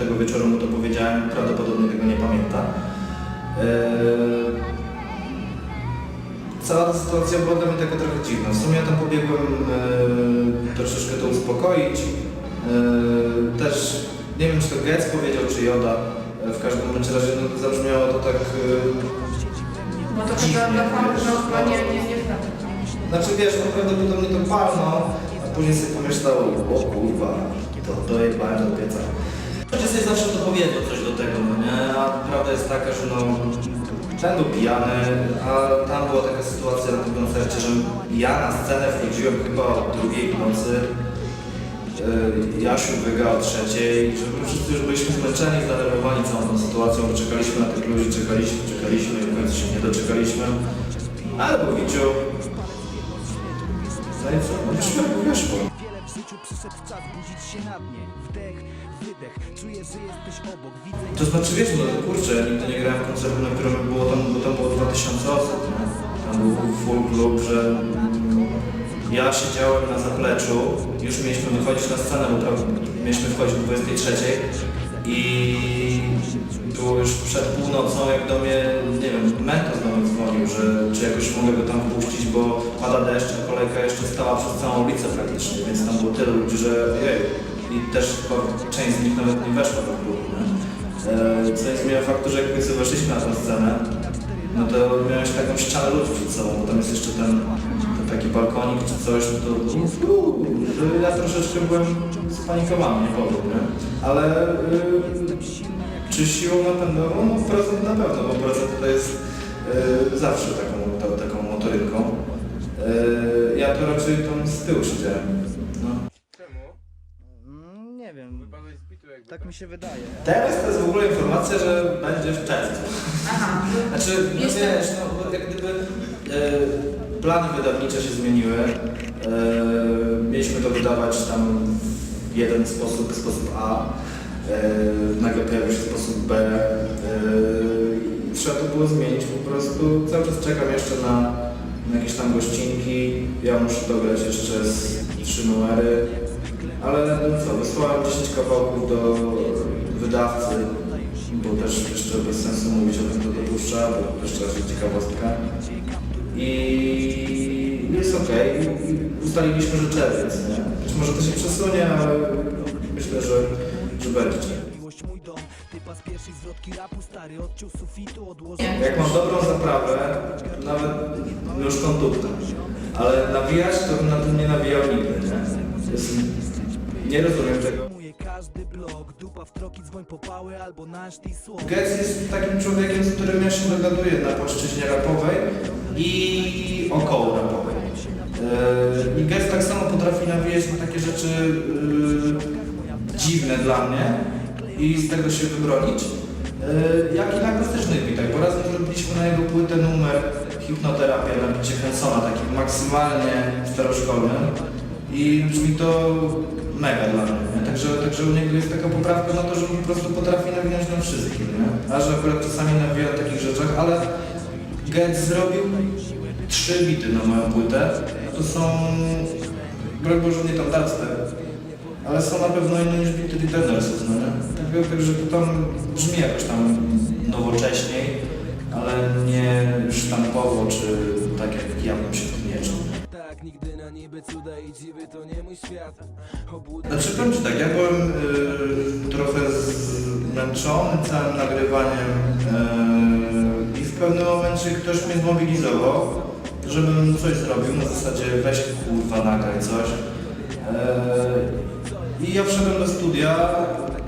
tego wieczoru mu to powiedziałem, prawdopodobnie tego nie pamięta. Eee, Cała ta sytuacja była dla mnie taka trochę dziwna. W sumie ja tam pobiegłem e, troszeczkę to uspokoić. E, też nie wiem, czy to Getz powiedział, czy Joda. W każdym razie no, zabrzmiało to tak... Bo to no, chyba nie, nie, nie znaczy wiesz, on prawdopodobnie to palnął, a później sobie pomyślał, o kurwa, to dojebałem do pieca. Ludzie sobie zawsze dopowiedzą coś do tego, no nie? A prawda jest taka, że no, ten był pijany, a tam była taka sytuacja na tym koncercie, że ja na scenę wchodziłem chyba o drugiej w nocy, Yy, Jasiu wyga o trzeciej, że my wszyscy już byliśmy zmęczeni, zdenerwowani całą tą sytuacją, bo czekaliśmy na tych ludzi, czekaliśmy, czekaliśmy i w końcu się nie doczekaliśmy. Ale był Wiciu. No i co? No wyszło. W przyszedł czas budzić się na dnie Wdech, wydech, czuję, że jesteś obok Widzę To znaczy wiesz, no kurczę, nigdy nie grałem koncertu, na którym było tam, bo tam było 2000 osób? Tam był full klub, że ja siedziałem na zapleczu, już mieliśmy wychodzić na scenę, bo tam mieliśmy wchodzić o 23 i było już przed północą, jak do mnie, nie wiem, mentor znowu dzwonił, że czy jakoś mogę go tam wpuścić, bo pada deszcz, a kolejka jeszcze stała przez całą ulicę praktycznie, więc tam było tyle ludzi, że jej. I też część z nich nawet nie weszła do klubu, nie? E, Co nie zmienia faktu, że jak końcu weszliśmy na tę scenę, no to miałeś taką ścianę ludzi przed sobą, bo tam jest jeszcze ten taki balkonik czy coś, no to że ja troszeczkę byłem spanikowany, nie powiem, nie? Ale y, czy siłą napędową? No procent na pewno, bo procent to jest y, zawsze taką, ta, taką motorynką. Y, ja to raczej tam z tyłu siedziałem. No. Czemu? Nie wiem, jakby. tak mi się wydaje Teraz to jest w ogóle informacja, że będzie w czerwcu. Aha. Znaczy, no wiesz, no bo jak gdyby e, plany wydawnicze się zmieniły. E, mieliśmy to wydawać tam w jeden sposób, sposób A. E, nagle pojawił się sposób B. E, trzeba to było zmienić po prostu. Cały czas czekam jeszcze na, na jakieś tam gościnki. Ja muszę dograć jeszcze z trzy numery. Ale no co, wysłałem 10 kawałków do wydawcy, bo też jeszcze bez sensu mówić o tym, kto dopuszcza, bo jeszcze raz ciekawostka. I jest ok. Ustaliliśmy, że czerwiec, nie? Być może to się przesunie, ale myślę, że, że będzie. Jak mam dobrą zaprawę, nawet już kondukta. Ale nawijać to bym na tym nie nawijał nigdy, nie? Jest, nie rozumiem tego. Getz jest takim człowiekiem, z którym ja się dogaduję na płaszczyźnie rapowej i około rapowej. Yy, I Getz tak samo potrafi nawijać na takie rzeczy yy, dziwne dla mnie i z tego się wybronić, yy, jak i na klasycznych bitach, bo razem zrobiliśmy na jego płytę numer hipnoterapia na bicie Hensona, takim maksymalnie staroszkolnym i brzmi to mega dla mnie, nie? Także, także u niego jest taka poprawka na to, że po prostu potrafi nawinąć na wszystkim, nie? A że akurat czasami nawija o takich rzeczach, ale Getz zrobił trzy bity na moją płytę, to są, broń Boże, nie tam dubstep, ale są na pewno inne niż bity Defendersów, no nie? Także, to tam brzmi jakoś tam nowocześniej, ale nie sztampowo, czy tak jak ja bym się. Tak, nigdy na niby cuda i dziwy to nie mój świat Znaczy powiem Ci tak, ja byłem y, trochę zmęczony całym nagrywaniem y, i w pewnym momencie ktoś mnie zmobilizował, żebym coś zrobił, na zasadzie weź kurwa nagraj coś. Y, I ja wszedłem do studia,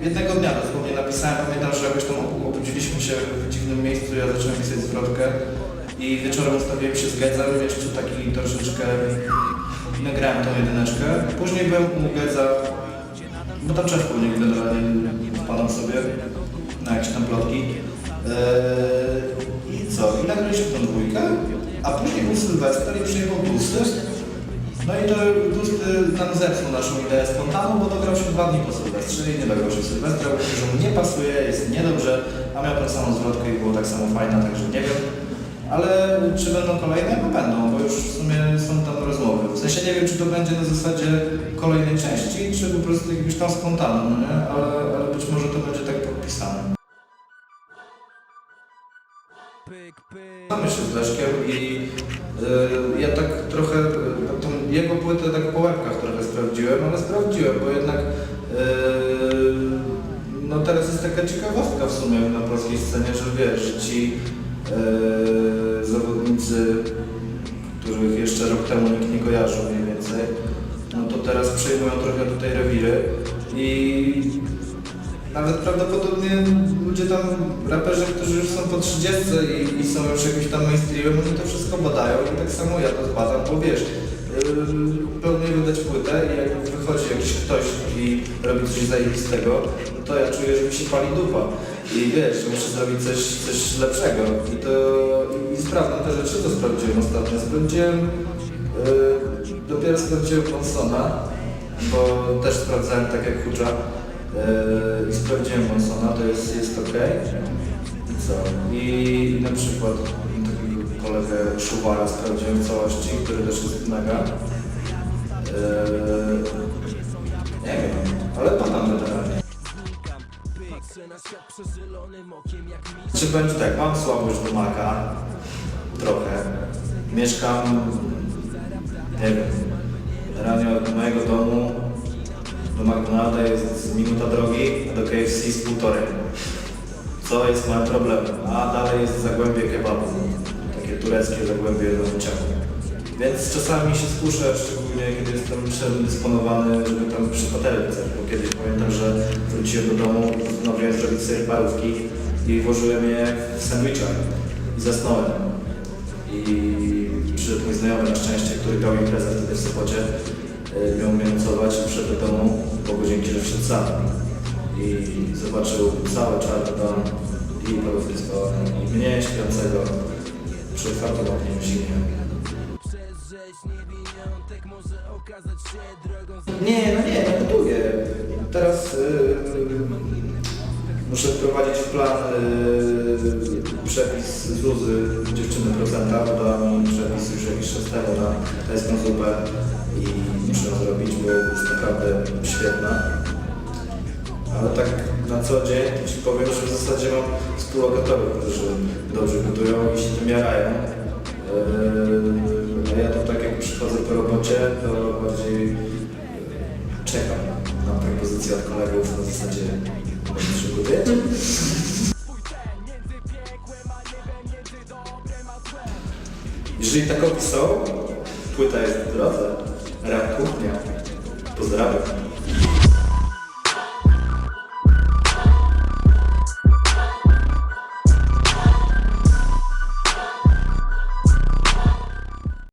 jednego dnia dosłownie napisałem, pamiętam, że jakoś tam obu- obudziliśmy się w dziwnym miejscu, ja zacząłem pisać zwrotkę i wieczorem ustawiłem się z Gedzem, jeszcze taki troszeczkę nagrałem tą jedyneczkę. Później byłem u Gedza, bo tam czepką nie generalnie wpadam sobie na jakieś tam plotki. Eee, I co? I nagraliśmy tą dwójkę, a później był Sylwester i przyjechał Dusty. No i to Dusty nam zepsuł naszą ideę spontanu, bo dograł się dwa dni po Sylwestrze i nie dograł się Sylwestra, bo że mu nie pasuje, jest niedobrze, a miał tę samą zwrotkę i było tak samo fajna, także nie wiem. Ale czy będą kolejne? No będą, bo już w sumie są tam rozmowy. W sensie nie wiem, czy to będzie na zasadzie kolejnej części, czy po prostu jakimś tam spontanem, nie? Ale, ale być może to będzie tak podpisane. Znamy się z Leszkiem i y, ja tak trochę y, tą jego płytę tak po łebkach trochę sprawdziłem, ale sprawdziłem, bo jednak y, no teraz jest taka ciekawostka w sumie na polskiej scenie, że wiesz, ci zawodnicy, których jeszcze rok temu nikt nie kojarzył mniej więcej, no to teraz przejmują trochę tutaj rewiry i nawet prawdopodobnie ludzie tam, raperzy, którzy już są po 30 i, i są już jakimś tam mainstreamem, oni to wszystko badają i tak samo ja to zbadam, bo wiesz, yy, pełniej wydać płytę i jak wychodzi jakiś ktoś i robi coś zajebistego, no to ja czuję, że mi się pali dupa. I wiesz, muszę zrobić coś, coś lepszego. I to i, sprawdzam te rzeczy, to sprawdziłem ostatnio. Sprawdziłem, yy, dopiero sprawdziłem Consona, bo też sprawdzałem tak jak Hucza. Yy, I sprawdziłem Monsona, to jest, jest ok. I co? I na przykład kolegę Szuwara sprawdziłem w całości, który też jest mega. Yy, nie wiem, ale badam generalnie. Czy będzie tak, mam słabość do Maka, trochę. Mieszkam, nie wiem, generalnie od mojego domu do McDonalda jest minuta drogi, a do KFC jest półtorej. Co jest moim problemem. A dalej jest zagłębie kebabu, takie tureckie zagłębie ciągu. Więc czasami się skuszę, szczególnie kiedy jestem przedysponowany, żeby tam przy coś, bo kiedyś pamiętam, że wróciłem do domu postanowiłem zrobić sobie parówki i włożyłem je w sandwicha i zasnąłem. I przyszedł mój znajomy na szczęście, który dał prezent wtedy w Sopocie, y, miał mnie nocować i wszedł do domu po godzinki, że wszedł sam. I zobaczył cały czarny dom i parówki spalone i mnie śpiącego przy się drogą Nie, no nie, nie gotuję. Teraz yy, muszę wprowadzić w plan yy, przepis ZUZY dziewczyny procenta, bo dała mi przepis już jakiś czas temu na tajską zupę i muszę ją zrobić, bo jest naprawdę świetna. Ale tak na co dzień to Ci powiem, że w zasadzie mam współlokatorów, którzy dobrze gotują i się tym jarają. Yy, a ja to tak jak przychodzę po robocie, to bardziej yy, czekam na propozycję od kolegów na zasadzie może przygotujecie? Jeżeli takowi są, płyta jest w drodze. Rap kuchnia. Pozdrawiam.